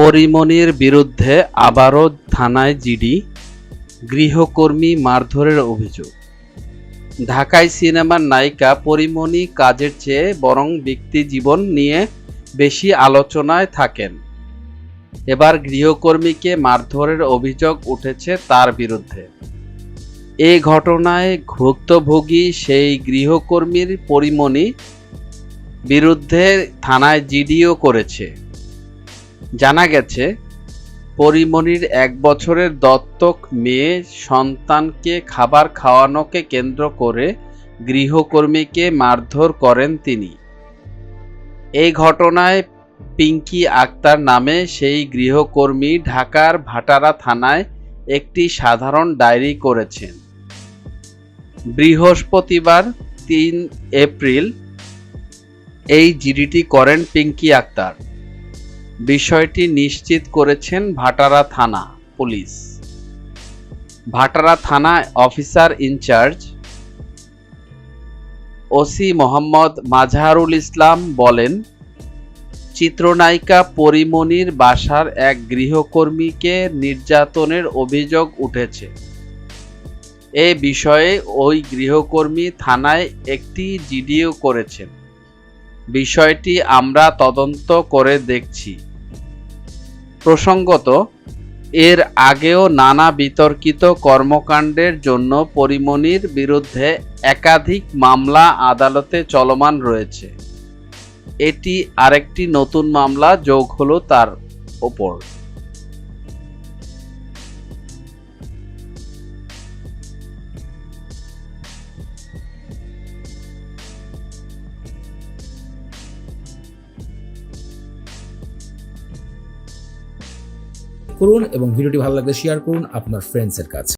পরিমণির বিরুদ্ধে আবারও থানায় জিডি, গৃহকর্মী মারধরের অভিযোগ। ঢাকায় সিনেমার নায়িকা পরিমণি কাজের চেয়ে বরং ব্যক্তি জীবন নিয়ে বেশি আলোচনায় থাকেন। এবার গৃহকর্মীকে মারধরের অভিযোগ উঠেছে তার বিরুদ্ধে। এ ঘটনায় ভুক্তভোগী সেই গৃহকর্মীর পরিমণি বিরুদ্ধে থানায় জিডিও করেছে। জানা গেছে পরিমণির এক বছরের দত্তক মেয়ে সন্তানকে খাবার খাওয়ানোকে কেন্দ্র করে গৃহকর্মীকে মারধর করেন তিনি। এই ঘটনায় পিঙ্কি আক্তার নামে সেই গৃহকর্মী ঢাকার ভাটারা থানায় একটি সাধারণ ডায়েরি করেছেন। বৃহস্পতিবার তিন এপ্রিল এই জিডিটি করেন পিঙ্কি আক্তার। বিষয়টি নিশ্চিত করেছেন ভাটারা থানা পুলিশ। ভাটারা থানা officer in charge OC Mohammad Mazharul Islam বলেন, চিত্রনায়িকা পরিমণির বাসার এক গৃহকর্মীকে নির্যাতনের অভিযোগ উঠেছে। এ বিষয়ে ওই গৃহকর্মী থানায় একটি জিডিও করেছেন। বিষয়টি আমরা তদন্ত করে দেখছি। প্রসঙ্গত, এর আগেও নানা বিতর্কিত কর্মকাণ্ডের জন্য পরিমণির বিরুদ্ধে একাধিক মামলা আদালতে চলমান রয়েছে। এটি আরেকটি নতুন মামলা, যোগ হলো তার ওপর। করুন এবং ভিডিওটি ভালো লাগলে শেয়ার করুন আপনার ফ্রেন্ডসের কাছে।